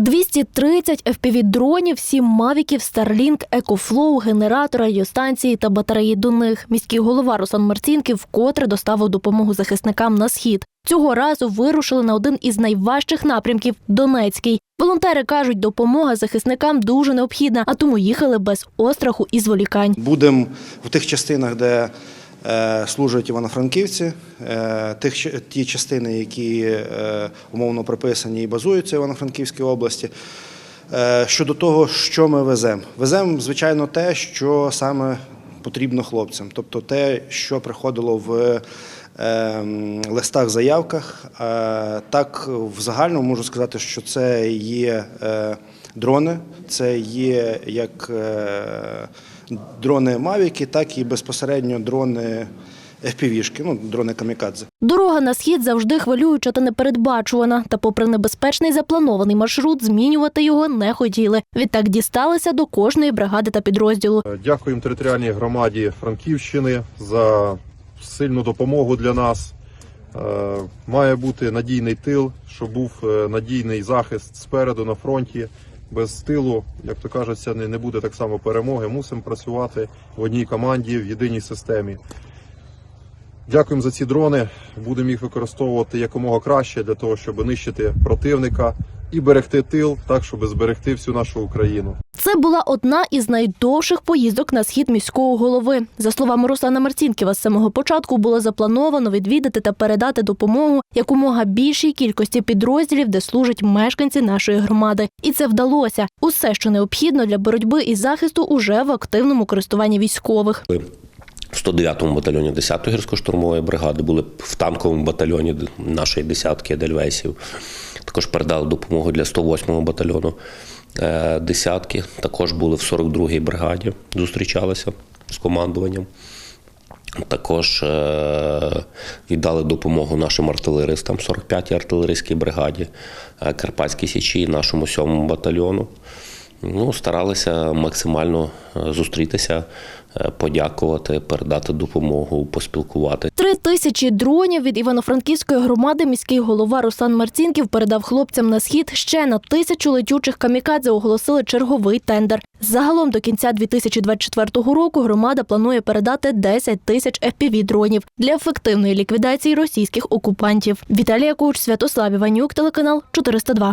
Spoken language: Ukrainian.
230 FPV-дронів, 7 мавіків, Starlink, EcoFlow, генератора, радіостанції та батареї до них. Міський голова Руслан Марцінків вкотре доставив допомогу захисникам на схід. Цього разу вирушили на один із найважчих напрямків Донецький. Волонтери кажуть, допомога захисникам дуже необхідна, а тому їхали без остраху і зволікань. Будемо в тих частинах, де служать івано-франківці, е, ті частини, які е, умовно приписані і базуються в Івано-Франківській області. Е, щодо того, що ми веземо. Веземо, звичайно, те, що саме потрібно хлопцям, тобто те, що приходило в е, листах, заявках. Е, так, в загальному можу сказати, що це є е, дрони, це є як е, дрони Мавіки, так і безпосередньо дрони FPV-шки, ну, дрони камікадзе. Дорога на схід завжди хвилююча та непередбачувана. Та, попри небезпечний запланований маршрут, змінювати його не хотіли. Відтак дісталися до кожної бригади та підрозділу. Дякуємо територіальній громаді Франківщини за сильну допомогу для нас. Е, Має бути надійний тил, щоб був е, надійний захист спереду на фронті. Без тилу, як то кажеться, не буде так само перемоги. Мусимо працювати в одній команді, в єдиній системі. Дякуємо за ці дрони. Будемо їх використовувати якомога краще для того, щоб нищити противника і берегти тил, так щоб зберегти всю нашу Україну. Це була одна із найдовших поїздок на схід міського голови. За словами Руслана Марцінківа, з самого початку було заплановано відвідати та передати допомогу якомога більшій кількості підрозділів, де служать мешканці нашої громади. І це вдалося. Усе, що необхідно для боротьби і захисту, уже в активному користуванні військових. В 109-му батальйоні 10-ї гірсько-штурмової бригади були в танковому батальйоні нашої десятки Едельвейсів. Також передали допомогу для 108-го батальйону десятки. Також були в 42-й бригаді, зустрічалися з командуванням. Також е, віддали допомогу нашим артилеристам, 45-й артилерійській бригаді, е, Карпатській Січі, нашому 7-му батальйону. Ну, старалися максимально е, зустрітися, е, подякувати, передати допомогу, поспілкувати. Три тисячі дронів від Івано-Франківської громади міський голова Руслан Марцінків передав хлопцям на схід ще на тисячу летючих камікадзе оголосили черговий тендер. Загалом до кінця 2024 року громада планує передати 10 тисяч FPV-дронів для ефективної ліквідації російських окупантів. Віталія Куч, Святослав Іванюк, телеканал 402.